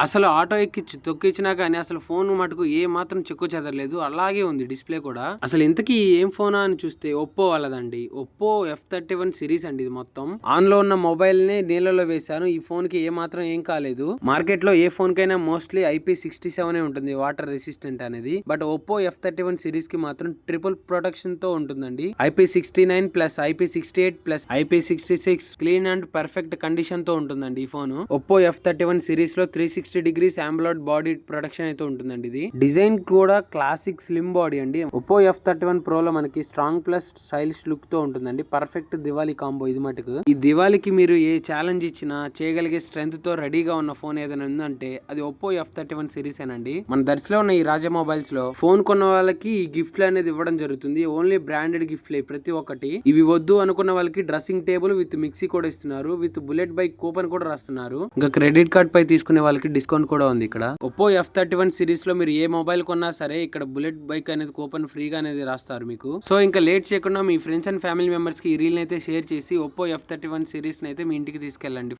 అసలు ఆటో ఎక్కి తొక్కిచ్చినా కానీ అసలు ఫోన్ మటుకు ఏ మాత్రం చెక్కు చెదరలేదు. అలాగే ఉంది డిస్ప్లే కూడా. అసలు ఇంతకీ ఏం ఫోనా అని చూస్తే Oppo వాళ్ళదండి. Oppo F thirty one series అండి ఇది మొత్తం. ఆన్లో ఉన్న మొబైల్ని నీళ్ళలో వేశాను. ఈ ఫోన్కి ఏ మాత్రం ఏం కాలేదు. మార్కెట్లో ఏ ఫోన్ కైనా మోస్ట్లీ ఐపీ సిక్స్టీ సెవెన్ ఉంటుంది వాటర్ రెసిస్టెంట్ అనేది. But Oppo F thirty one సిరీస్కి మాత్రం ట్రిపుల్ ప్రొటెక్షన్తో ఉంటుందండి. IP sixty nine plus IP sixty eight plus IP sixty six clean and perfect కండిషన్తో ఉంటుందండి ఈ phone. Oppo F thirty one సిరీస్లో three sixty degrees ఆంబ్లాయిడ్ body protection అయితే ఉంటుందండి ఇది. డిజైన్ కూడా క్లాసిక్ స్లిమ్ బాడీ అండి. Oppo F thirty one pro లో మనకి స్ట్రాంగ్ ప్లస్ స్టైలిష్ లుక్తో ఉంటుందండి. పర్ఫెక్ట్ దివాళీ కాంబో ఇది మటుకు. ఈ దివాళికి మీరు ఏ ఛాలెంజ్ ఇచ్చినా చేయగలిగే స్ట్రెంత్తో రెడీగా ఉన్న ఫోన్ ఏదైనా ఉందంటే అది Oppo F thirty one series అండి మన దర్శలో ఉన్న ఈ రాజా మొబైల్స్లో ఫోన్ కొన్న వాళ్ళకి ఈ గిఫ్ట్లు అనేది ఇవ్వడం జరుగుతుంది. ఓన్లీ బ్రాండెడ్ గిఫ్ట్లే ప్రతి ఒక్కటి. ఇవి వద్దు అనుకున్న వాళ్ళకి డ్రెస్సింగ్ టేబుల్ విత్ మిక్సీ కూడా ఇస్తున్నారు. విత్ బుల్లెట్ బైక్ కూపన్ కూడా రాస్తున్నారు. ఇంకా క్రెడిట్ కార్డ్ పై తీసుకునే వాళ్ళకి డిస్కౌంట్ కూడా ఉంది ఇక్కడ. ఒప్పో ఎఫ్ థర్టీ వన్ సిరీస్లో మీరు ఏ మొబైల్ కొన్నా సరే ఇక్కడ బుల్లెట్ బైక్ అనేది కూపన్ ఫ్రీగా అనేది రాస్తారు మీకు. సో ఇంకా లేట్ చేయకుండా మీ ఫ్రెండ్స్ అండ్ ఫ్యామిలీ మెంబర్స్కి ఈ రీల్ అయితే షేర్ చేసి Oppo F thirty one series అయితే మీ ఇంటికి తీసుకెళ్ళండి.